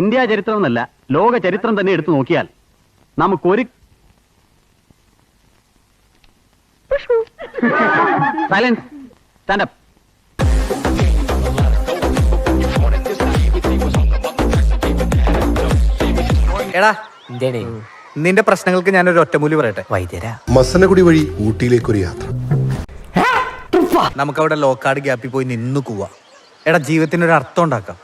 India ചരിത്രം എന്നല്ല ലോക ചരിത്രം തന്നെ എടുത്തു നോക്കിയാൽ നമുക്കൊരു സൈലൻസ് സ്റ്റാൻഡപ്പ് എടാ നിന്റെ പ്രശ്നങ്ങൾക്ക് ഒരു ഒറ്റമൂലി പറയട്ടെ. വൈദ്യര. മസനഗുടി വഴി ഊട്ടിയിലേക്ക് ഒരു യാത്ര നമുക്ക് അവിടെ ലോക്കാട് ഗ്യാപ്പിൽ പോയി നിന്ന് കൂവാ. എടാ ജീവിതത്തിന് ഒരു അർത്ഥം ഉണ്ടാക്കാം.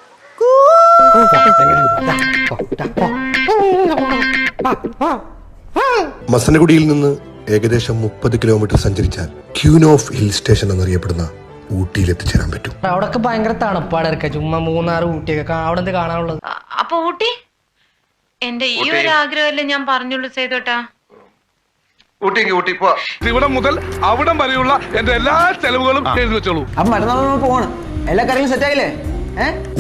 മസനഗുഡിയിൽ നിന്ന് ഏകദേശം മുപ്പത് കിലോമീറ്റർ സഞ്ചരിച്ചാൽ ക്യൂനോഫ് ഓഫ് ഹിൽ സ്റ്റേഷൻ എന്നറിയപ്പെടുന്ന ഊട്ടിയിൽ എത്തിച്ചേരാൻ പറ്റും. അവിടെ ഭയങ്കര തണുപ്പാണ് ഇറക്ക ചുമ്മാ മൂന്നാറ് ഊട്ടിയൊക്കെ അവിടെ എന്ത് കാണാനുള്ളത്? അപ്പൊ ഊട്ടി? എന്റെ ഈ ഒരു ആഗ്രഹമല്ലേ ഞാൻ പറഞ്ഞുള്ളൂ ചെയ്തോട്ടാ ഊട്ടിക്ക് ഊട്ടി പോ. ഇവിടം മുതൽ അവിടം വരെയുള്ള എന്റെ എല്ലാ ചെലവുകളും എഴുതി വെച്ചോളൂ. അപ്പൊ മറ്റന്നാൾ നമ്മൾ പോവാണ്. എല്ലാ കാര്യങ്ങളും സെറ്റ് ആയില്ലേ?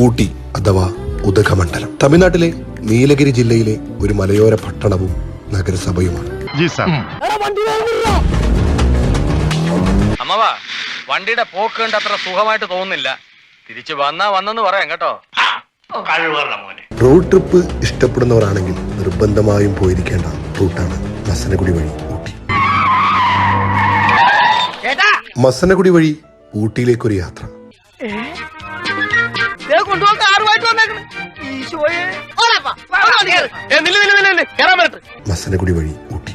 ഊട്ടി അഥവാ ഉദകമണ്ഡലം തമിഴ്നാട്ടിലെ നീലഗിരി ജില്ലയിലെ ഒരു മലയോര പട്ടണവും നഗരസഭയുമാണ്. അമ്മവാ വണ്ടിയുടെ പോക്ക് കണ്ട് അത്ര സുഖമായിട്ട് തോന്നുന്നില്ല. തിരിച്ചു വന്നാ വന്നെന്ന് പറയാം കേട്ടോ. റോഡ് ട്രിപ്പ് ഇഷ്ടപ്പെടുന്നവരാണെങ്കിൽ നിർബന്ധമായും പോയിരിക്കേണ്ട റൂട്ടാണ് മസനഗുടി വഴി ഊട്ടി. മസനഗുടി വഴി ഊട്ടിയിലേക്കൊരു യാത്ര. മസനഗുടി വഴി ഊട്ടി.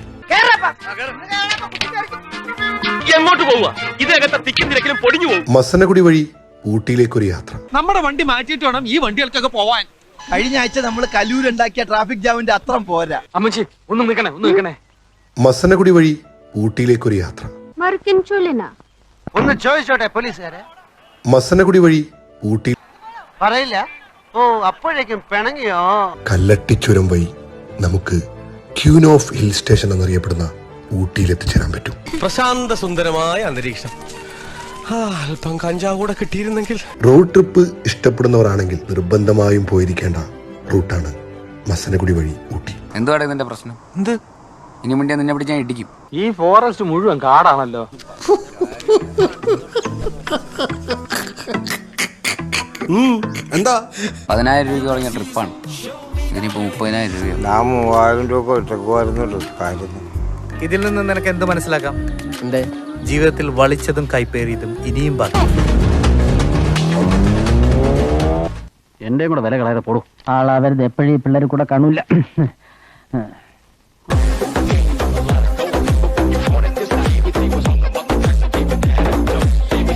എങ്ങോട്ട് പോവുക? ഇതിനകത്ത് തിക്കും തിരക്കിലും പൊടിഞ്ഞു പോകും മസനഗുടി വഴി ഊട്ടിയിലേക്കൊരു യാത്ര. നമ്മുടെ വണ്ടി മാറ്റിയിട്ട് വേണം ഈ വണ്ടികൾക്കൊക്കെ പോവാൻ. കഴിഞ്ഞ ആഴ്ച നമ്മൾ കലൂരുണ്ടാക്കിയ ട്രാഫിക് ജാമിന്റെ അത്രം പോരാ. അമ്മച്ചി ഒന്ന് നിൽക്കണേ ഒന്ന് നിൽക്കണേ. മസനഗുടി വഴി ഊട്ടിയിലേക്കൊരു യാത്ര. ഒന്ന് ചോദിച്ചോട്ടെ പോലീസുകാരെ? മസനഗുടി വഴി ഊട്ടി പറയില്ല. ഓ അപ്പോഴേക്കും പിണങ്ങിയോ? കല്ലട്ടിച്ചുരം വഴി നമുക്ക് ക്യൂൻ ഓഫ് ഹിൽ സ്റ്റേഷൻ എന്നറിയപ്പെടുന്ന ഊട്ടിയിൽ എത്തിച്ചേരാൻ പറ്റും. പ്രശാന്ത സുന്ദരമായ അന്തരീക്ഷം. ആ, അല്പം കഞ്ചാവ് കൂടെ കിട്ടിയിരുന്നെങ്കിൽ. റോഡ് ട്രിപ്പ് ഇഷ്ടപ്പെടുന്നവരാണെങ്കിൽ നിർബന്ധമായും പോയിരിക്കേണ്ട റൂട്ടാണ് മസനഗുടി വഴി ഊട്ടി. എന്തുവാടെ നിന്റെ പ്രശ്നം? എന്ത്? ഇനി മുന്നേ നിന്നെ പിടിച്ച് ഞാൻ ഇടിക്കും. ഈ ഫോറസ്റ്റ് മുഴുവൻ കാടാണല്ലോ. എന്താ? പതിനായിരം രൂപ തുടങ്ങിയ ട്രിപ്പാണ് ഇതിനിപ്പോ മുപ്പതിനായിരം രൂപ ഞാൻ മൂവായിരം രൂപ ഒറ്റയ്ക്ക് ഒറ്റക്കുമായിരുന്നു ട്രിപ്പായിരുന്നു ഇതിൽ നിന്ന് നിനക്ക് എന്ത് മനസ്സിലാക്കാം? ജീവിതത്തിൽ വളിച്ചതും കൈപ്പേറിയതും ഇനിയും ബാക്കി. എന്റെയും കൂടെ വില കളയാതെ പോടും. ആളാവരുത് എപ്പോഴും പിള്ളേർ കൂടെ കാണൂല.